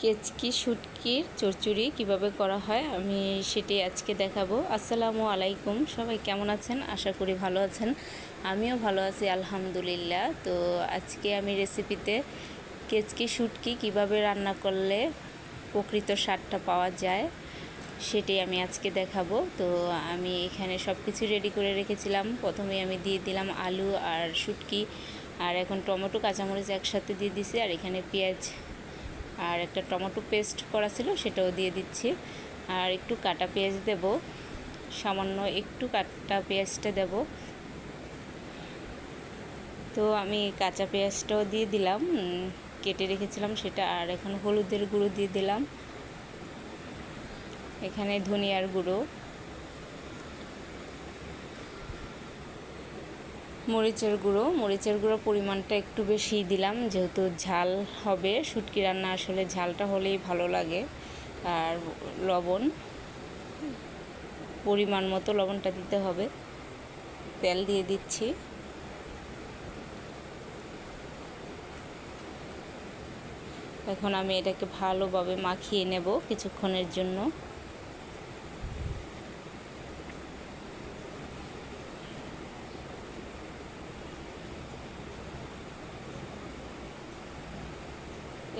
কেচকি শুটকির চচ্চড়ি কীভাবে করা হয় আমি সেটি আজকে দেখাবো। আসসালামু আলাইকুম, সবাই কেমন আছেন? আশা করি ভালো আছেন। আমিও ভালো আছি, আলহামদুলিল্লাহ। তো আজকে আমি রেসিপিতে কেচকি, শুটকি কীভাবে রান্না করলে প্রকৃত স্বাদটা পাওয়া যায় সেটি আমি আজকে দেখাবো। তো আমি এখানে সব কিছু রেডি করে রেখেছিলাম। প্রথমে আমি দিয়ে দিলাম আলু আর শুটকি। আর এখন টমেটো, কাঁচামরিচ একসাথে দিয়ে দিছি। আর এখানে পেঁয়াজ আর একটা টমেটো পেস্ট করা ছিল, সেটাও দিয়ে দিচ্ছি। আর একটু কাটা পেঁয়াজ দেব, সামান্য একটু কাটা পেঁয়াজটা দেব। তো আমি কাঁচা পেঁয়াজটাও দিয়ে দিলাম কেটে রেখেছিলাম সেটা, আর এখন হলুদের গুঁড়ো দিয়ে দিলাম। এখানে ধনিয়ার গুঁড়ো। মরিচের গুঁড়ো। মরিচের গুঁড়ো পরিমাণটা একটু বেশি দিলাম, যেহেতু ঝাল হবে। শুটকি রান্না আসলে ঝালটা হলেই ভালো লাগে। আর লবণ, পরিমাণ মতো লবণটা দিতে হবে। তেল দিয়ে দিচ্ছি। এখন আমি এটাকে ভালোভাবে মাখিয়ে নেব কিছুক্ষণের জন্য।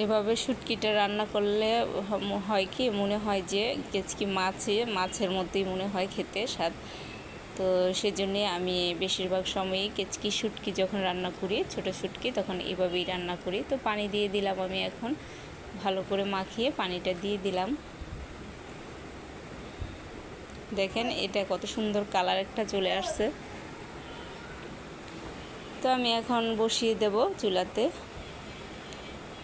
এভাবে শুটকিটা রান্না করলে হয় কি, মনে হয় যে কেচকি মাছে, মাছের মধ্যেই মনে হয় খেতে স্বাদ। তো সেজন্যে আমি বেশিরভাগ সময়ই কেচকি শুটকি যখন রান্না করি, ছোট শুটকি, তখন এভাবেই রান্না করি। তো পানি দিয়ে দিলাম আমি এখন, ভালো করে মাখিয়ে পানিটা দিয়ে দিলাম। দেখেন এটা কত সুন্দর কালার একটা চলে আসছে। তো আমি এখন বসিয়ে দেব চুলাতে।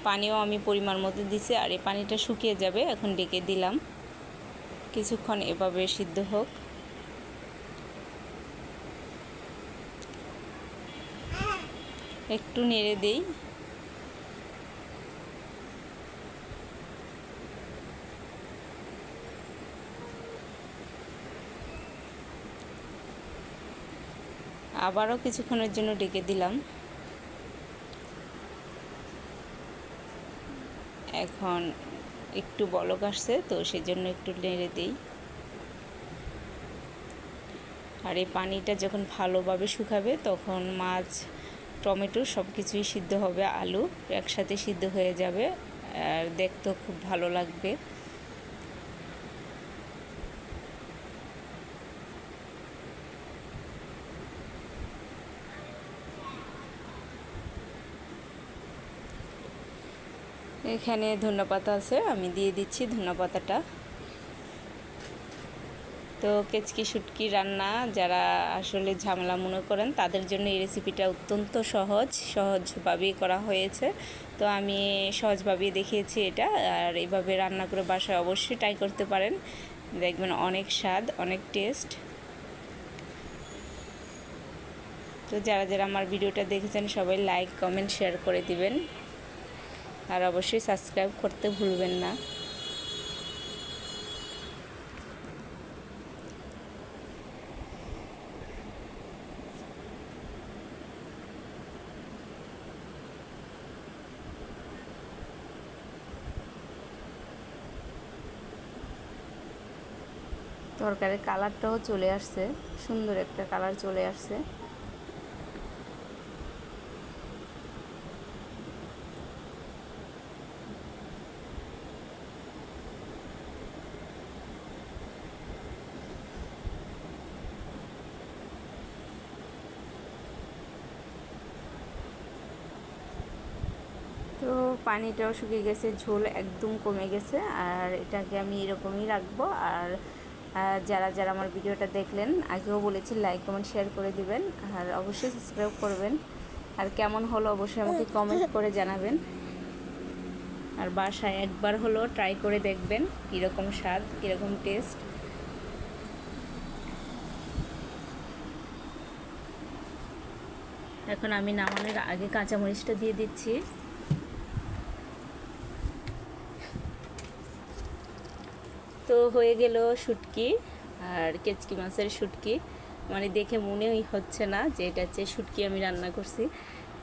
পানিও আমি পরিমাণ মতো দিছি আর এই পানিটা শুকিয়ে যাবে, এখন ডেকে দিলাম। কিছুক্ষণ এভাবে সিদ্ধ হোক। একটু নেড়ে দেই। আবারও কিছুক্ষণের জন্য ডেকে দিলাম। এখন একটু বলক আসছে, তো সেজন্য একটু নেড়ে দিই। আর এই পানিটা যখন ভালোভাবে শুকাবে, তখন মাছ, টমেটো সব কিছুই সিদ্ধ হবে, আলু একসাথে সিদ্ধ হয়ে যাবে, আর দেখতেও খুব ভালো লাগবে। এখানে ধন্যপাতা আছে, আমি দিয়ে দিচ্ছি ধন্যপাতাটা। তো কেচকি শুটকি রান্না, যারা আসলে ঝামেলা মনে করেন, তাদের জন্য এই রেসিপিটা অত্যন্ত সহজ, সহজভাবেই করা হয়েছে। তো আমি সহজভাবেই দেখিয়েছি এটা, আর এইভাবে রান্না করে বাসায় অবশ্যই ট্রাই করতে পারেন। দেখবেন অনেক স্বাদ, অনেক টেস্ট তো যারা যারা আমার ভিডিওটা দেখেছেন, সবাই লাইক কমেন্ট শেয়ার করে দিবেন। আর অবশ্যই সাবস্ক্রাইব করতে ভুলবেন না। তরকারির কালারটাও চলে আসছে, সুন্দর একটা কালার চলে আসছে তো পানিটাও শুকিয়ে গেছে, ঝোল একদম কমে গেছে, আর এটাকে আমি এরকমই রাখব। আর যারা যারা আমার ভিডিওটা দেখলেন, আগেও বলেছি লাইক কমেন্ট শেয়ার করে দিবেন, আর অবশ্যই সাবস্ক্রাইব করবেন। আর কেমন হলো অবশ্যই আমাকে কমেন্ট করে জানাবেন। আর বাসায় একবার হলো ট্রাই করে দেখবেন, কীরকম স্বাদ, কীরকম টেস্ট এখন আমি নামানোর আগে কাঁচামরিচটা দিয়ে দিচ্ছি। তো হয়ে গেল শুটকি আর কেচকি মাছের শুটকি। মানে দেখে মনেই হচ্ছে না যে এটা হচ্ছে শুটকি আমি রান্না করছি।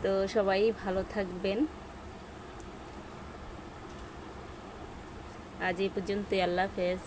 তো সবাই ভালো থাকবেন। আজ এই পর্যন্তই, আল্লাহ হাফেজ।